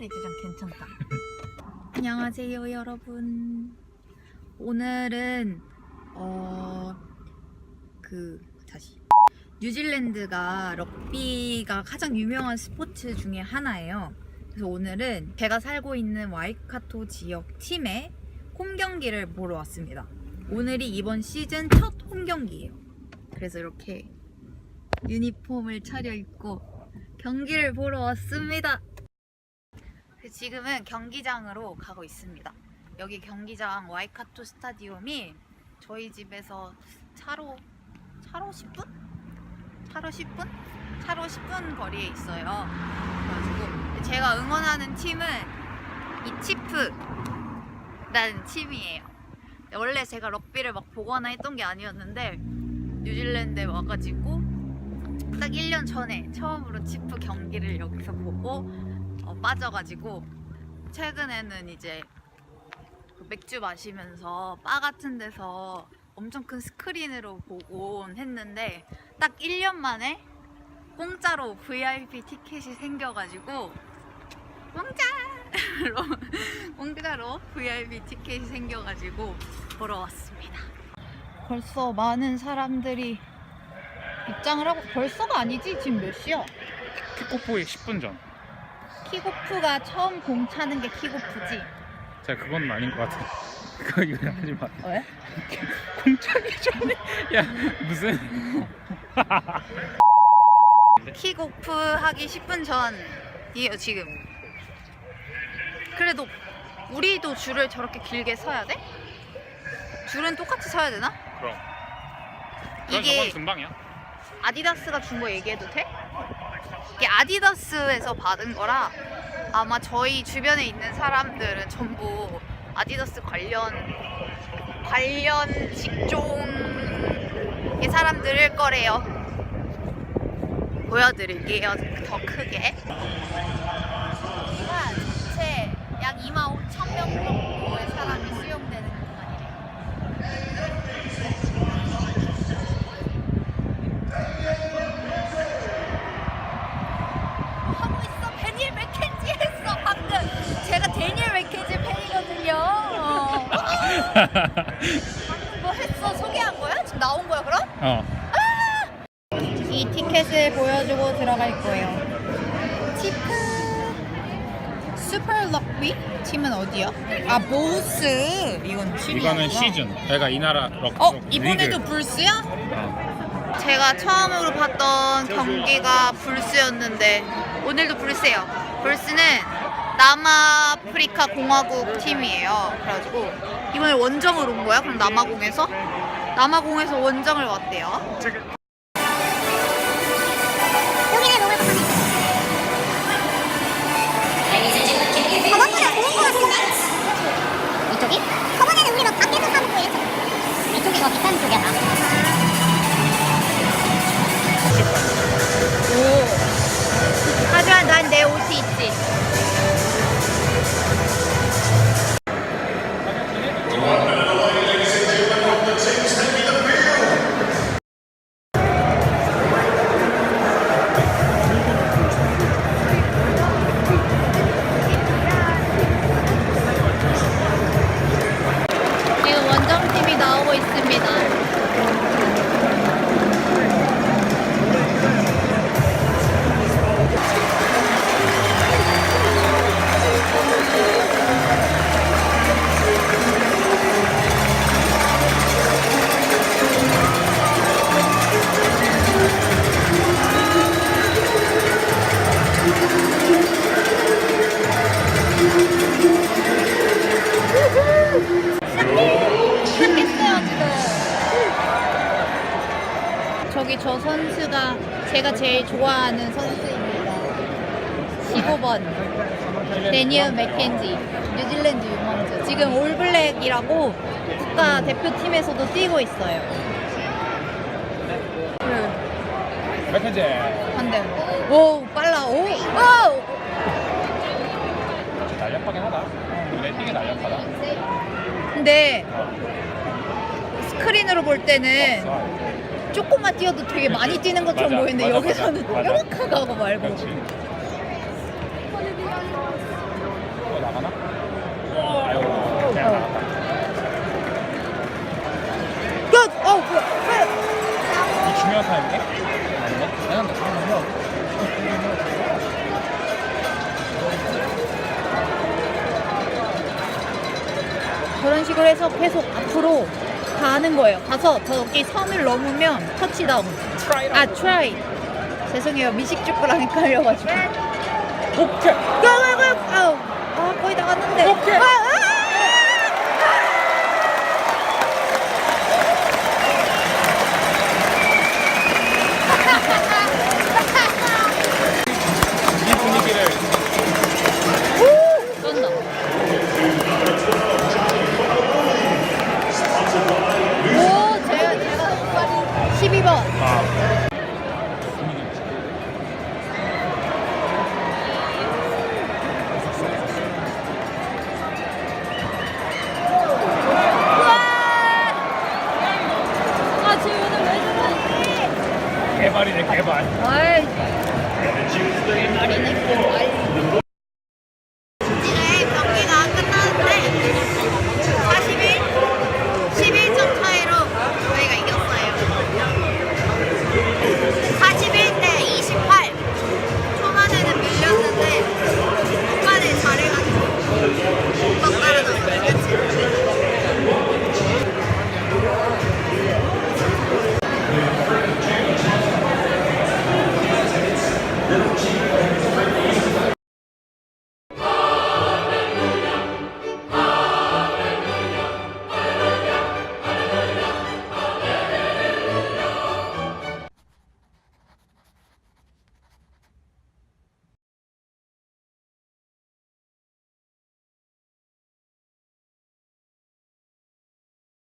사이즈장 괜찮다. 안녕하세요, 여러분. 오늘은 어 그 다시 뉴질랜드가 럭비가 가장 유명한 스포츠 중에 하나예요. 그래서 오늘은 제가 살고 있는 와이카토 지역 팀의 홈 경기를 보러 왔습니다. 오늘이 이번 시즌 첫 홈 경기예요. 그래서 이렇게 유니폼을 차려입고 경기를 보러 왔습니다. 지금은 경기장으로 가고 있습니다. 여기 경기장 와이카토 스타디움이 저희 집에서 차로 차로 10분? 차로 10분? 차로 10분 거리에 있어요. 그래가지고 제가 응원하는 팀은 이치프라는 팀이에요. 원래 제가 럭비를 막 보거나 했던 게 아니었는데 뉴질랜드에 와가지고 딱 1년 전에 처음으로 치프 경기를 여기서 보고 어, 빠져가지고 최근에는 이제 그 맥주 마시면서 바 같은 데서 엄청 큰 스크린으로 보곤 했는데 딱 1년 만에 공짜로 VIP 티켓이 생겨가지고 공짜로 공짜로 VIP 티켓이 생겨가지고 보러 왔습니다. 벌써 많은 사람들이 입장을 하고 벌써가 아니지 지금 몇 시야? 킥오프의 10분 전. 킥오프가 처음 공 차는 게 킥오프지. 제가 그건 아닌 것 같아. 그거 이거 하지 마. 왜? 공차기 전에 야 무슨 킥오프 하기 10분 전이에요 지금. 그래도 우리도 줄을 저렇게 길게 서야 돼? 줄은 똑같이 서야 되나? 그럼. 그럼 이게 저건 금방이야. 아디다스가 준 거 얘기해도 돼? 이게 아디다스에서 받은 거라 아마 저희 주변에 있는 사람들은 전부 아디다스 관련 관련 직종의 사람들일 거래요. 보여드릴게요. 더 크게. 여기가 전체 약 2만 5천 명 정도의 사람이 뭐 했어? 소개한 거야? 지금 나온 거야 그럼? 어. 이 티켓을 보여주고 들어갈 거예요. 치프 슈퍼 럭비 팀은 어디야? 아 보스 이건 팀이야. 이거는 시즌. 내가 이 나라 럭. 어 럭 이번에도 리그. 불스야? 어. 제가 처음으로 봤던 경기가 불스였는데 오늘도 불스예요. 불스는 남아프리카 공화국 팀이에요. 그래가지고 이번에 원정을 온 거야? 그럼 남아공에서? 남아공에서 원정을 왔대요. 저기 저 선수가 제가 제일 좋아하는 선수입니다. 15번 데니얼 맥켄지 뉴질랜드 유망주. 지금 올블랙이라고 국가 대표팀에서도 뛰고 있어요. 그래 맥켄지. 한대. 오 빨라. 오. 오. 날렵하긴 하다. 띄게 날렵하다. 근데 스크린으로 볼 때는 어. 조금만 뛰어도 되게 많이 뛰는 것처럼 맞아, 보이는데 맞아, 여기서는 맞아. 요렇게 가고 말고 그렇지. 나가나? 아이고 그냥 나갔다 야! 어! 뭐야? 이 중요한 타임인데? 해 저런 식으로 해서 계속 앞으로 가는 거예요. 가서 저기 선을 넘으면 터치다운. 아, 트라이. 죄송해요. 미식축구랑 헷갈려가지고. 오케이 아우. 아, 거의 다 갔는데. 오케이. 아, 아!